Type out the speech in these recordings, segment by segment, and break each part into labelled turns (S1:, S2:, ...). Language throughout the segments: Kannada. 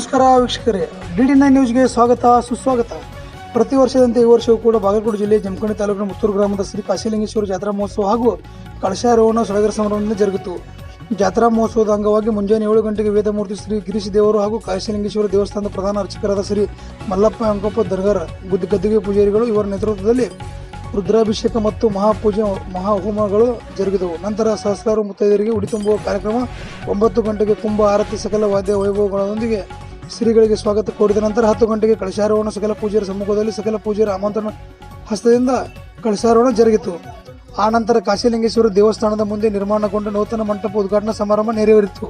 S1: ನಮಸ್ಕಾರ ವೀಕ್ಷಕರೇ. ಡಿ ಡಿ ನೈನ್ ನ್ಯೂಸ್ಗೆ ಸ್ವಾಗತ, ಸುಸ್ವಾಗತ. ಪ್ರತಿ ವರ್ಷದಂತೆ ಈ ವರ್ಷವೂ ಕೂಡ ಬಾಗಲಕೋಟೆ ಜಿಲ್ಲೆ ಜಮಖಂಡಿ ತಾಲೂಕಿನ ಮುತ್ತೂರು ಗ್ರಾಮದ ಶ್ರೀ ಕಾಶಿಲಿಂಗೇಶ್ವರ ಜಾತ್ರಾ ಮಹೋತ್ಸವ ಹಾಗೂ ಕಳಶಾರೋಹಣ ಸಡಗರ ಸಮಾರಂಭದಿಂದ ಜರುಗಿತು. ಜಾತ್ರಾ ಮಹೋತ್ಸವದ ಅಂಗವಾಗಿ ಮುಂಜಾನೆ ಏಳು ಗಂಟೆಗೆ ವೇದಮೂರ್ತಿ ಶ್ರೀ ಗಿರೀಶ್ ದೇವರು ಹಾಗೂ ಕಾಶಿಲಿಂಗೇಶ್ವರ ದೇವಸ್ಥಾನದ ಪ್ರಧಾನ ಅರ್ಚಕರಾದ ಶ್ರೀ ಮಲ್ಲಪ್ಪ ಅಂಕಪ್ಪ ದರ್ಗಾರ ಗುದ್ದ ಗದ್ದಿಗೆ ಪೂಜಾರಿಗಳು ಇವರ ನೇತೃತ್ವದಲ್ಲಿ ರುದ್ರಾಭಿಷೇಕ ಮತ್ತು ಮಹಾಪೂಜೆ, ಮಹಾಹೋಮಗಳು ಜರುಗಿದವು. ನಂತರ ಸಹಸ್ರಾರು ಮುತ್ತೈದರಿಗೆ ಉಡಿ ತುಂಬುವ ಕಾರ್ಯಕ್ರಮ, ಒಂಬತ್ತು ಗಂಟೆಗೆ ಕುಂಭ, ಆರತಿ, ಸಕಲ ವಾದ್ಯ ವೈಭವಗಳೊಂದಿಗೆ ಶ್ರೀಗಳಿಗೆ ಸ್ವಾಗತ ಕೋರಿದ ನಂತರ ಹತ್ತು ಗಂಟೆಗೆ ಕಳಶಾರೋಹಣ ಸಕಲ ಪೂಜೆಯರ ಸಮ್ಮುಖದಲ್ಲಿ ಸಕಲ ಪೂಜೆಯ ಆಮಂತ್ರಣ ಹಸ್ತದಿಂದ ಕಳಶಾರೋಹಣ ಜರುಗಿತು. ಆನಂತರ ನಂತರ ಕಾಶಿಲಿಂಗೇಶ್ವರ ದೇವಸ್ಥಾನದ ಮುಂದೆ ನಿರ್ಮಾಣಗೊಂಡ ನೂತನ ಮಂಟಪ ಉದ್ಘಾಟನಾ ಸಮಾರಂಭ ನೆರವೇರಿತು.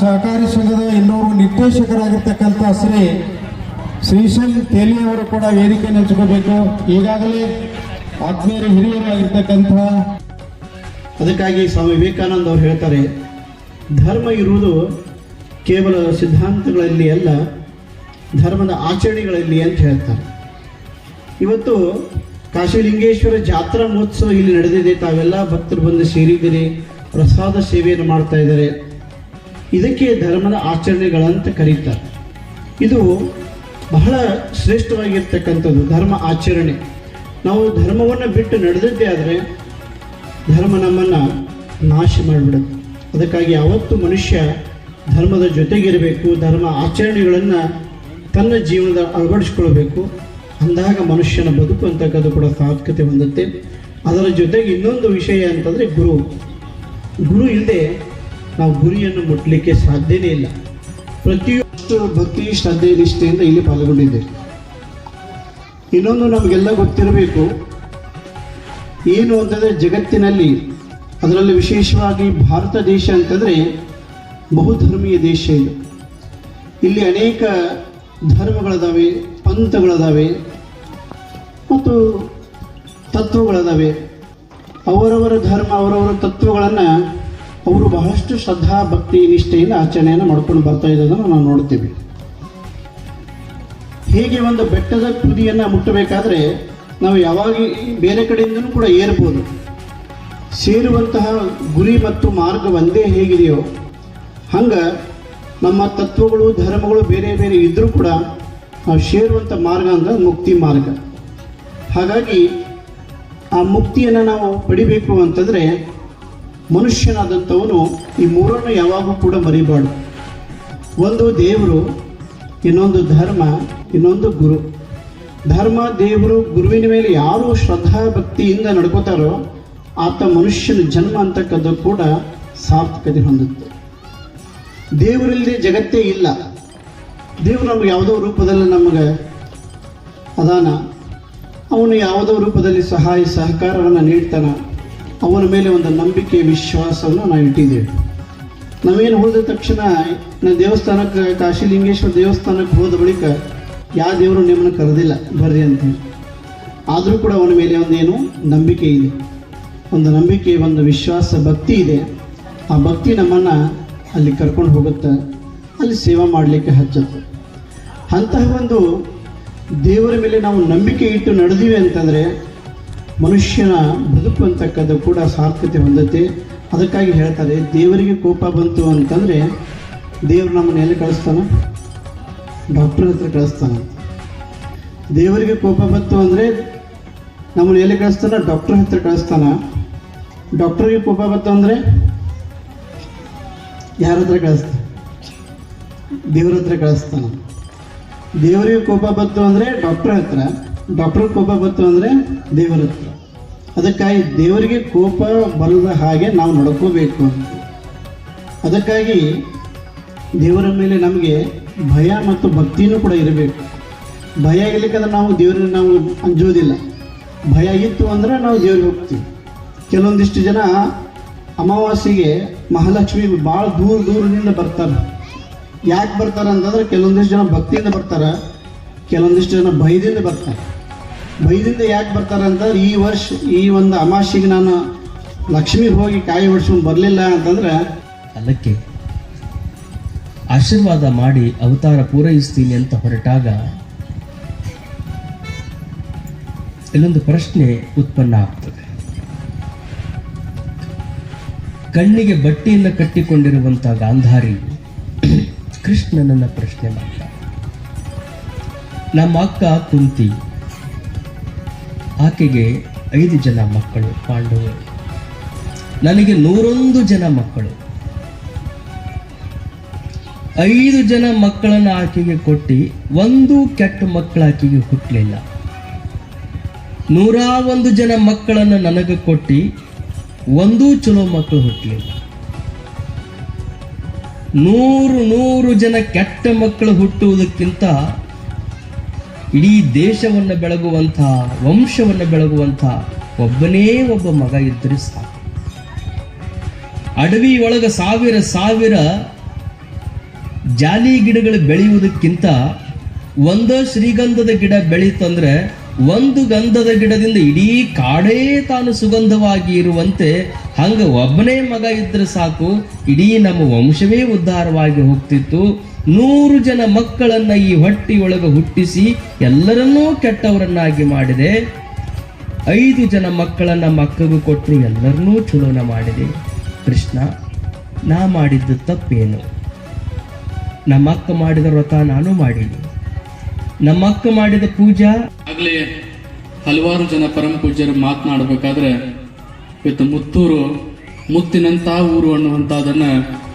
S2: ಸಹಕಾರಿ ಸಂಘದ ಇನ್ನೂರು ನಿರ್ದೇಶಕರಾಗಿರ್ತಕ್ಕಂಥ ಶ್ರೀ ಶ್ರೀಶೈಲ್ ತೇಲಿ ಅವರು ಕೂಡ ವೇದಿಕೆ ನೆಂಚ್ಕೋಬೇಕು ಈಗಾಗಲೇ ಆತ್ಮೀಯರು ಹಿರಿಯರಾಗಿರ್ತಕ್ಕಂಥ
S3: ಅದಕ್ಕಾಗಿ ಸ್ವಾಮಿ ವಿವೇಕಾನಂದ ಅವರು ಹೇಳ್ತಾರೆ, ಧರ್ಮ ಇರುವುದು ಕೇವಲ ಸಿದ್ಧಾಂತಗಳಲ್ಲಿ ಅಲ್ಲ, ಧರ್ಮದ ಆಚರಣೆಗಳಲ್ಲಿ ಅಂತ ಹೇಳ್ತಾರೆ. ಇವತ್ತು ಕಾಶಿಲಿಂಗೇಶ್ವರ ಜಾತ್ರಾ ಮಹೋತ್ಸವ ಇಲ್ಲಿ ನಡೆದಿದೆ. ತಾವೆಲ್ಲ ಭಕ್ತರು ಬಂದು ಸೇರಿದ್ದೀರಿ, ಪ್ರಸಾದ ಸೇವೆಯನ್ನು ಮಾಡ್ತಾ ಇದ್ದಾರೆ. ಇದಕ್ಕೆ ಧರ್ಮದ ಆಚರಣೆಗಳಂತ ಕರೀತಾರೆ. ಇದು ಬಹಳ ಶ್ರೇಷ್ಠವಾಗಿರ್ತಕ್ಕಂಥದ್ದು ಧರ್ಮ ಆಚರಣೆ. ನಾವು ಧರ್ಮವನ್ನು ಬಿಟ್ಟು ನಡೆದಿದ್ದೇ ಆದರೆ ಧರ್ಮ ನಮ್ಮನ್ನು ನಾಶ ಮಾಡಿಬಿಡುತ್ತೆ. ಅದಕ್ಕಾಗಿ ಯಾವತ್ತೂ ಮನುಷ್ಯ ಧರ್ಮದ ಜೊತೆಗಿರಬೇಕು, ಧರ್ಮ ಆಚರಣೆಗಳನ್ನು ತನ್ನ ಜೀವನದ ಅಳವಡಿಸ್ಕೊಳ್ಬೇಕು. ಅಂದಾಗ ಮನುಷ್ಯನ ಬದುಕು ಅಂತಕ್ಕದ್ದು ಕೂಡ ಸಾರ್ಥಕತೆ ಹೊಂದುತ್ತೆ. ಅದರ ಜೊತೆಗೆ ಇನ್ನೊಂದು ವಿಷಯ ಅಂತಂದರೆ ಗುರು. ಗುರು ಇಲ್ಲದೆ ನಾವು ಗುರಿಯನ್ನು ಮುಟ್ಟಲಿಕ್ಕೆ ಸಾಧ್ಯನೇ ಇಲ್ಲ. ಪ್ರತಿಯೊಷ್ಟು ಭಕ್ತಿ, ಶ್ರದ್ಧೆ, ನಿಷ್ಠೆಯಿಂದ ಇಲ್ಲಿ ಪಾಲ್ಗೊಂಡಿದ್ದೇವೆ. ಇನ್ನೊಂದು ನಮಗೆಲ್ಲ ಗೊತ್ತಿರಬೇಕು, ಏನು ಅಂತಂದರೆ ಜಗತ್ತಿನಲ್ಲಿ ಅದರಲ್ಲಿ ವಿಶೇಷವಾಗಿ ಭಾರತ ದೇಶ ಅಂತಂದರೆ ಬಹುಧರ್ಮೀಯ ದೇಶ ಇದು. ಇಲ್ಲಿ ಅನೇಕ ಧರ್ಮಗಳದಾವೆ, ಪಂಥಗಳದಾವೆ ಮತ್ತು ತತ್ವಗಳದಾವೆ. ಅವರವರ ಧರ್ಮ, ಅವರವರ ತತ್ವಗಳನ್ನು ಅವರು ಬಹಳಷ್ಟು ಶ್ರದ್ಧಾ, ಭಕ್ತಿ, ನಿಷ್ಠೆಯಿಂದ ಆಚರಣೆಯನ್ನು ಮಾಡ್ಕೊಂಡು ಬರ್ತಾ ಇರೋದನ್ನು ನಾವು ನೋಡ್ತೀವಿ ಹೇಗೆ ಒಂದು ಬೆಟ್ಟದ ತುದಿಯನ್ನು ಮುಟ್ಟಬೇಕಾದ್ರೆ ನಾವು ಯಾವಾಗ ಬೇರೆ ಕಡೆಯಿಂದನೂ ಕೂಡ ಏರ್ಬೋದು. ಸೇರುವಂತಹ ಗುರಿ ಮತ್ತು ಮಾರ್ಗ ಒಂದೇ ಹೇಗಿದೆಯೋ, ಹಂಗೆ ನಮ್ಮ ತತ್ವಗಳು, ಧರ್ಮಗಳು ಬೇರೆ ಬೇರೆ ಇದ್ದರೂ ಕೂಡ ನಾವು ಸೇರುವಂಥ ಮಾರ್ಗ ಅಂದ್ರೆ ಮುಕ್ತಿ ಮಾರ್ಗ. ಹಾಗಾಗಿ ಆ ಮುಕ್ತಿಯನ್ನು ನಾವು ಪಡಿಬೇಕು ಅಂತಂದರೆ ಮನುಷ್ಯನಾದಂಥವನು ಈ ಮೂರನ್ನು ಯಾವಾಗೂ ಕೂಡ ಮರಿಬಾರ್ದು. ಒಂದು ದೇವರು, ಇನ್ನೊಂದು ಧರ್ಮ, ಇನ್ನೊಂದು ಗುರು. ಧರ್ಮ, ದೇವರು, ಗುರುವಿನ ಮೇಲೆ ಯಾರು ಶ್ರದ್ಧಾ ಭಕ್ತಿಯಿಂದ ನಡ್ಕೋತಾರೋ ಆತ ಮನುಷ್ಯನ ಜನ್ಮ ಅಂತಕ್ಕದ್ದು ಕೂಡ ಸಾರ್ಥಕತೆ ಹೊಂದುತ್ತೆ. ದೇವರಿಲ್ಲದೆ ಜಗತ್ತೇ ಇಲ್ಲ. ದೇವರು ನಮ್ಗೆ ಯಾವುದೋ ರೂಪದಲ್ಲಿ ನಮಗೆ ಅದಾನ. ಅವನು ಯಾವುದೋ ರೂಪದಲ್ಲಿ ಸಹಾಯ, ಸಹಕಾರವನ್ನು ನೀಡ್ತಾನ. ಅವನ ಮೇಲೆ ಒಂದು ನಂಬಿಕೆ, ವಿಶ್ವಾಸವನ್ನು ನಾವು ಇಟ್ಟಿದ್ದೇವೆ. ನಾವೇನು ಹೋದ ತಕ್ಷಣ ನಾನು ದೇವಸ್ಥಾನಕ್ಕೆ, ಕಾಶಿಲಿಂಗೇಶ್ವರ ದೇವಸ್ಥಾನಕ್ಕೆ ಹೋದ ಬಳಿಕ ಯಾವ ದೇವರು ನಿಮ್ಮನ್ನು ಕರೆದಿಲ್ಲ, ಬರ್ರಿ ಅಂತೇಳಿ ಆದರೂ ಕೂಡ ಅವನ ಮೇಲೆ ಒಂದೇನು ನಂಬಿಕೆ ಇದೆ. ಒಂದು ನಂಬಿಕೆ, ಒಂದು ವಿಶ್ವಾಸ, ಭಕ್ತಿ ಇದೆ. ಆ ಭಕ್ತಿ ನಮ್ಮನ್ನು ಅಲ್ಲಿ ಕರ್ಕೊಂಡು ಹೋಗುತ್ತೆ, ಅಲ್ಲಿ ಸೇವಾ ಮಾಡಲಿಕ್ಕೆ ಹಚ್ಚುತ್ತೆ. ಅಂತಹ ಒಂದು ದೇವರ ಮೇಲೆ ನಾವು ನಂಬಿಕೆ ಇಟ್ಟು ನಡೆದಿವೆ ಅಂತಂದರೆ ಮನುಷ್ಯನ ಬದುಕು ಅಂತಕ್ಕದ್ದು ಕೂಡ ಸಾರ್ಥಕತೆ ಹೊಂದುತ್ತೆ. ಅದಕ್ಕಾಗಿ ಹೇಳ್ತಾರೆ, ದೇವರಿಗೆ ಕೋಪ ಬಂತು ಅಂತಂದರೆ ದೇವರು ನಮ್ಮನ್ನ ಎಲ್ಲಿ ಕಳಿಸ್ತಾನ? ಡಾಕ್ಟರ್ ಹತ್ರ ಕಳಿಸ್ತಾನೆ ದೇವರಿಗೆ ಕೋಪ ಬಂತು ಅಂದರೆ ನಮ್ಮನ್ನ ಎಲ್ಲಿ ಕಳಿಸ್ತಾನ? ಡಾಕ್ಟರ್ ಹತ್ರ ಕಳಿಸ್ತಾನೆ. ಡಾಕ್ಟ್ರಿಗೆ ಕೋಪ ಬಂತು ಅಂದರೆ ಯಾರ ಹತ್ರ ಕಳಿಸ್ತಾನೆ? ದೇವ್ರ ಹತ್ರ ಕಳಿಸ್ತಾನೆ. ದೇವರಿಗೆ ಕೋಪ ಬಂತು ಅಂದರೆ ಡಾಕ್ಟ್ರ್ ಹತ್ರ. ಡಾಕ್ಟರ್ ಕೋಪ ಬಂತು ಅಂದರೆ ದೇವರ ಹತ್ರ. ಅದಕ್ಕಾಗಿ ದೇವರಿಗೆ ಕೋಪ ಬರದ ಹಾಗೆ ನಾವು ನಡ್ಕೋಬೇಕು. ಅದಕ್ಕಾಗಿ ದೇವರ ಮೇಲೆ ನಮಗೆ ಭಯ ಮತ್ತು ಭಕ್ತಿಯೂ ಕೂಡ ಇರಬೇಕು. ಭಯ ಇರ್ಲಿಕ್ಕಂದ್ರೆ ನಾವು ದೇವರಿಗೆ ನಾವು ಅಂಜೋದಿಲ್ಲ. ಭಯ ಇತ್ತು ಅಂದ್ರೆ ನಾವು ದೇವ್ರಿಗೆ ಹೋಗ್ತೀವಿ. ಕೆಲವೊಂದಿಷ್ಟು ಜನ ಅಮಾವಾಸ್ಯೆಗೆ ಮಹಾಲಕ್ಷ್ಮಿ ಭಾಳ ದೂರ ದೂರದಿಂದ ಬರ್ತಾರೆ. ಯಾಕೆ ಬರ್ತಾರೆ ಅಂತಂದ್ರೆ ಕೆಲವೊಂದಿಷ್ಟು ಜನ ಭಕ್ತಿಯಿಂದ ಬರ್ತಾರೆ, ಕೆಲವೊಂದಿಷ್ಟು ಜನ ಭಯದಿಂದ ಬರ್ತಾರೆ. ಭಯದಿಂದ ಯಾಕೆ ಬರ್ತಾರೆ ಅಂತಂದ್ರೆ ಈ ವರ್ಷ ಈ ಒಂದು ಅಮಾವಾಸ್ಯೆಗೆ ನಾನು ಲಕ್ಷ್ಮೀಗೆ ಹೋಗಿ ಕಾಯಿ ಹೊಡ್ಸ್ಕೊಂಡು ಬರಲಿಲ್ಲ ಅಂತಂದ್ರೆ
S4: ಅದಕ್ಕೆ ಆಶೀರ್ವಾದ ಮಾಡಿ ಅವತಾರ ಪೂರೈಸ್ತೀನಿ ಅಂತ ಹೊರಟಾಗ ಇಲ್ಲೊಂದು ಪ್ರಶ್ನೆ ಉತ್ಪನ್ನ ಆಗ್ತದೆ. ಕಣ್ಣಿಗೆ ಬಟ್ಟೆಯಿಂದ ಕಟ್ಟಿಕೊಂಡಿರುವಂಥ ಗಾಂಧಾರಿ ಕೃಷ್ಣನನ್ನ ಪ್ರಶ್ನೆ ಮಾಡ್ತಾರೆ ನಮ್ಮ ಅಕ್ಕ ಕುಂತಿ ಆಕೆಗೆ ಐದು ಜನ ಮಕ್ಕಳು, ಪಾಂಡವರು. ನನಗೆ ನೂರೊಂದು ಜನ ಮಕ್ಕಳು. ಐದು ಜನ ಮಕ್ಕಳನ್ನ ಆಕೆಗೆ ಕೊಟ್ಟು, ಒಂದು ಕೆಟ್ಟ ಮಕ್ಕಳು ಆಕೆಗೆ ಹುಟ್ಟಲಿಲ್ಲ ನೂರ ಒಂದು ಜನ ಮಕ್ಕಳನ್ನ ನನಗೆ ಕೊಟ್ಟು, ಒಂದೂ ಚಲೋ ಮಕ್ಕಳು ಹುಟ್ಟಲಿಲ್ಲ ನೂರು ನೂರು ಜನ ಕೆಟ್ಟ ಮಕ್ಕಳು ಹುಟ್ಟುವುದಕ್ಕಿಂತ ಇಡೀ ದೇಶವನ್ನು ಬೆಳಗುವಂಥ ವಂಶವನ್ನು ಬೆಳಗುವಂಥ ಒಬ್ಬನೇ ಒಬ್ಬ ಮಗ ಇದ್ದರೆ ಸಾಕು. ಅಡವಿ ಒಳಗ ಸಾವಿರ ಸಾವಿರ ಜಾಲಿ ಗಿಡಗಳು ಬೆಳೆಯುವುದಕ್ಕಿಂತ ಒಂದೋ ಶ್ರೀಗಂಧದ ಗಿಡ ಬೆಳೀತಂದ್ರೆ ಒಂದು ಗಂಧದ ಗಿಡದಿಂದ ಇಡೀ ಕಾಡೇ ತಾನು ಸುಗಂಧವಾಗಿ ಇರುವಂತೆ ಹಂಗ ಒಬ್ಬನೇ ಮಗ ಇದ್ರೆ ಸಾಕು, ಇಡೀ ನಮ್ಮ ವಂಶವೇ ಉದ್ಧಾರವಾಗಿ ಹೋಗ್ತಿತ್ತು. ನೂರು ಜನ ಮಕ್ಕಳನ್ನ ಈ ಹೊಟ್ಟಿಯೊಳಗೆ ಹುಟ್ಟಿಸಿ ಎಲ್ಲರನ್ನೂ ಕೆಟ್ಟವರನ್ನಾಗಿ ಮಾಡಿದೆ. ಐದು ಜನ ಮಕ್ಕಳನ್ನ ಮಕ್ಕಗೂ ಕೊಟ್ಟರು ಎಲ್ಲರನ್ನೂ ಚಲೋನ ಮಾಡಿದೆ. ಕೃಷ್ಣ, ನಾ ಮಾಡಿದ್ದು ತಪ್ಪೇನು? ನಮ್ಮ ಅಕ್ಕ ಮಾಡಿದ ವ್ರತ ನಾನು ಮಾಡೀನಿ ನಮ್ಮ ಅಕ್ಕ ಮಾಡಿದ ಪೂಜಾ.
S5: ಆಗಲೇ ಹಲವಾರು ಜನ ಪರಮ ಪೂಜ್ಯರು ಮಾತನಾಡಬೇಕಾದ್ರೆ ಇವತ್ತು ಮುತ್ತೂರು ಮುತ್ತಿನಂಥ ಊರು ಅನ್ನುವಂಥದ್ದನ್ನು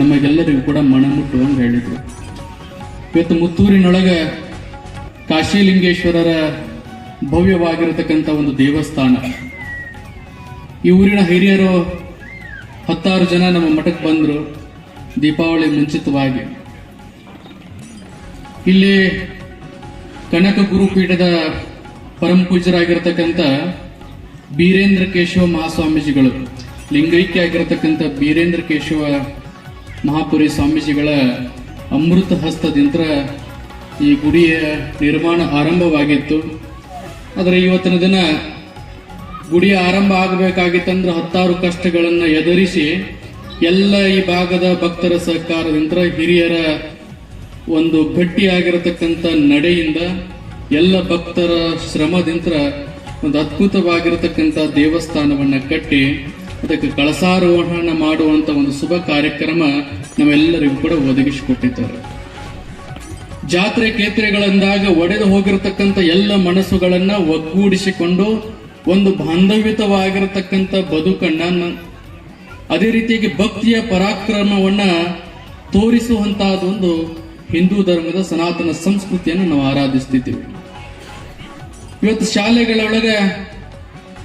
S5: ನಮಗೆಲ್ಲರಿಗೂ ಕೂಡ ಮನಮುಟ್ಟುವಂಗೆ ಹೇಳಿದರು. ಇವತ್ತು ಮುತ್ತೂರಿನೊಳಗೆ ಕಾಶಿಲಿಂಗೇಶ್ವರರ ಭವ್ಯವಾಗಿರತಕ್ಕಂಥ ಒಂದು ದೇವಸ್ಥಾನ. ಈ ಊರಿನ ಹಿರಿಯರು ಹತ್ತಾರು ಜನ ನಮ್ಮ ಮಠಕ್ಕೆ ಬಂದರು ದೀಪಾವಳಿ ಮುಂಚಿತವಾಗಿ. ಇಲ್ಲಿ ಕನಕ ಗುರುಪೀಠದ ಪರಮ ಪೂಜರಾಗಿರ್ತಕ್ಕಂಥ ಬೀರೇಂದ್ರ ಕೇಶವ ಮಹಾಸ್ವಾಮೀಜಿಗಳು, ಲಿಂಗೈಕ್ಯ ಆಗಿರತಕ್ಕಂಥ ಬೀರೇಂದ್ರ ಕೇಶವ ಮಹಾಪುರಿ ಸ್ವಾಮೀಜಿಗಳ ಅಮೃತ ಹಸ್ತದಿಂದ ಈ ಗುಡಿಯ ನಿರ್ಮಾಣ ಆರಂಭವಾಗಿತ್ತು. ಆದರೆ ಇವತ್ತಿನ ದಿನ ಗುಡಿಯ ಆರಂಭ ಆಗಬೇಕಾಗಿತ್ತಂದ್ರೆ ಹತ್ತಾರು ಕಷ್ಟಗಳನ್ನು ಎದುರಿಸಿ ಎಲ್ಲ ಈ ಭಾಗದ ಭಕ್ತರ ಸಹಕಾರದಿಂದ ಹಿರಿಯರ ಒಂದು ಗಟ್ಟಿಯಾಗಿರತಕ್ಕಂಥ ನಡೆಯಿಂದ ಎಲ್ಲ ಭಕ್ತರ ಶ್ರಮದಿಂದ ಒಂದು ಅದ್ಭುತವಾಗಿರತಕ್ಕಂಥ ದೇವಸ್ಥಾನವನ್ನು ಕಟ್ಟಿ ಅದಕ್ಕೆ ಕಳಸಾರೋಹಣ ಮಾಡುವಂತ ಒಂದು ಶುಭ ಕಾರ್ಯಕ್ರಮ ನಾವೆಲ್ಲರಿಗೂ ಕೂಡ ಒದಗಿಸಿಕೊಟ್ಟಿದ್ದಾರೆ. ಜಾತ್ರೆ ಕೇತ್ರೆಗಳಂದಾಗ ಒಡೆದು ಹೋಗಿರತಕ್ಕಂಥ ಎಲ್ಲ ಮನಸ್ಸುಗಳನ್ನ ಒಗ್ಗೂಡಿಸಿಕೊಂಡು ಒಂದು ಬಾಂಧವ್ಯತವಾಗಿರತಕ್ಕಂಥ ಬದುಕನ್ನ ಅದೇ ರೀತಿಯಾಗಿ ಭಕ್ತಿಯ ಪರಾಕ್ರಮವನ್ನ ತೋರಿಸುವಂತಹದೊಂದು ಹಿಂದೂ ಧರ್ಮದ ಸನಾತನ ಸಂಸ್ಕೃತಿಯನ್ನು ನಾವು ಆರಾಧಿಸ್ತಿದ್ದೀವಿ. ಇವತ್ತು ಶಾಲೆಗಳೊಳಗೆ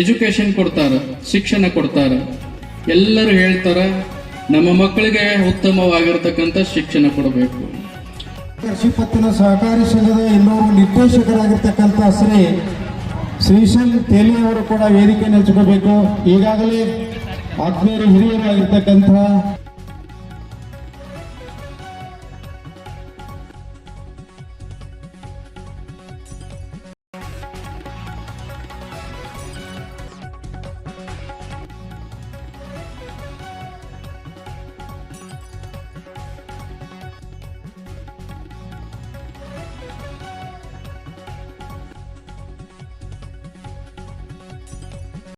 S5: ಎಜುಕೇಶನ್ ಕೊಡ್ತಾರ, ಶಿಕ್ಷಣ ಕೊಡ್ತಾರ. ಎಲ್ಲರೂ ಹೇಳ್ತಾರ, ನಮ್ಮ ಮಕ್ಕಳಿಗೆ ಉತ್ತಮವಾಗಿರ್ತಕ್ಕಂಥ ಶಿಕ್ಷಣ ಕೊಡಬೇಕು.
S2: ಕೃಷಿಪತ್ತಿನ ಸಹಕಾರಿ ಸಂಘದ ಇನ್ನೂರು ನಿರ್ದೇಶಕರಾಗಿರ್ತಕ್ಕಂಥ ಶ್ರೀ ಶ್ರೀಶೈಲ್ ತೇಲಿ ಅವರು ಕೂಡ ವೇದಿಕೆ ನೆಚ್ಕೋಬೇಕು ಈಗಾಗಲೇ ಆತ್ಮೀಯರು ಹಿರಿಯರಾಗಿರ್ತಕ್ಕಂಥ